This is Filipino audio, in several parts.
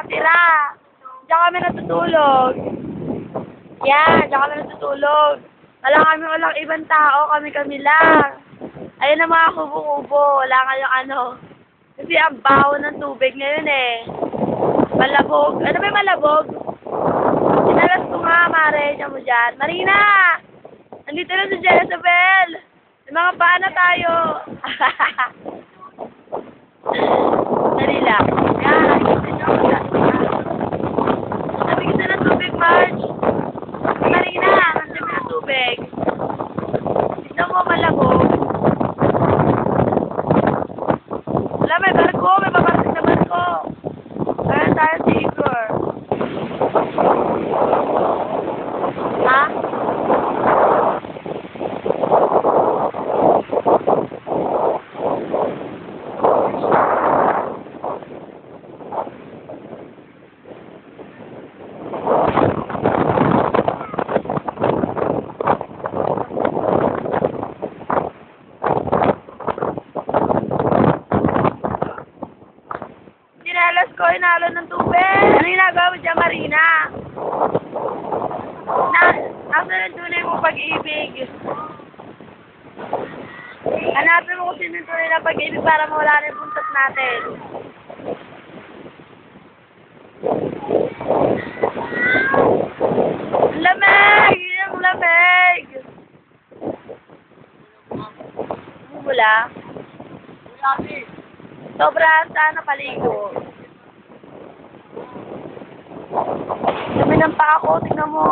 nakatira. Diyan kami natutulog. Yan, diyan kami natutulog. Wala kami walang ibang tao, kami-kami lang. Ayun ang mga kubo-kubo. Wala kayong ano. Kasi ang baho ng tubig ngayon eh. Malabog. Ano ba yung malabog? Sinalas ko nga, Mare. Diyan mo dyan. Marina! Nandito na si Jezebel! May mga paana tayo. Dali lang. Yan. Sabi kita ng tubig. Marina, mo ng tubig. Tignan mo malabog. Wala, barko. May babarating na barko. Inalo ng tubig. Ano yung nagawa mo dyan, Marina? Na, nasa na tunay mo pag-ibig. Hanapin mo kung sino yung tunay na pag-ibig para mawala na yung buntot natin. Lamig! Yun ang lamig! Mula? Sobra sana paligo. Dami ng paa ko, tingnan mo.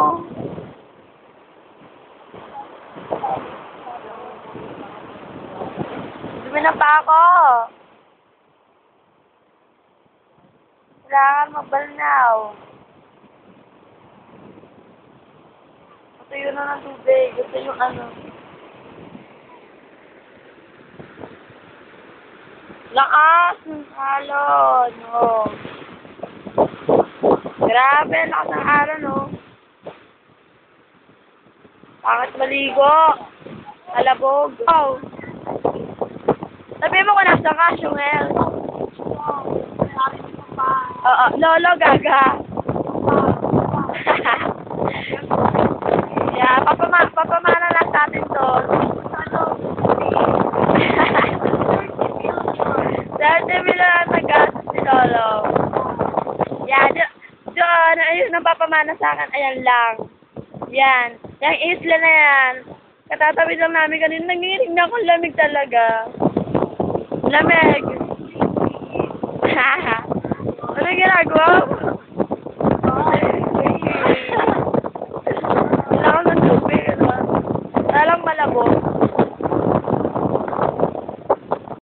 Dami ng paa ko. Kailangan magbalnaw. Yun na ng tubig. Ito yung ano. Lakas ng alon. Oh. Grabe, lakas ng alon, oh. Bakit maligo? Alabog. Oh. Sabi mo kung nasa ka, Shungel. Oo, lolo, gaga. yeah, papama papamana lang sa atin to. Dati bilang nag-gastos si Lolo. Yan, do- doon, ayun ang papamana sa akin, ayan lang. Yan, yung isla na yan. Katatabi lang namin kanina, nanginginig na akong lamig talaga. Lamig. ano ginagawa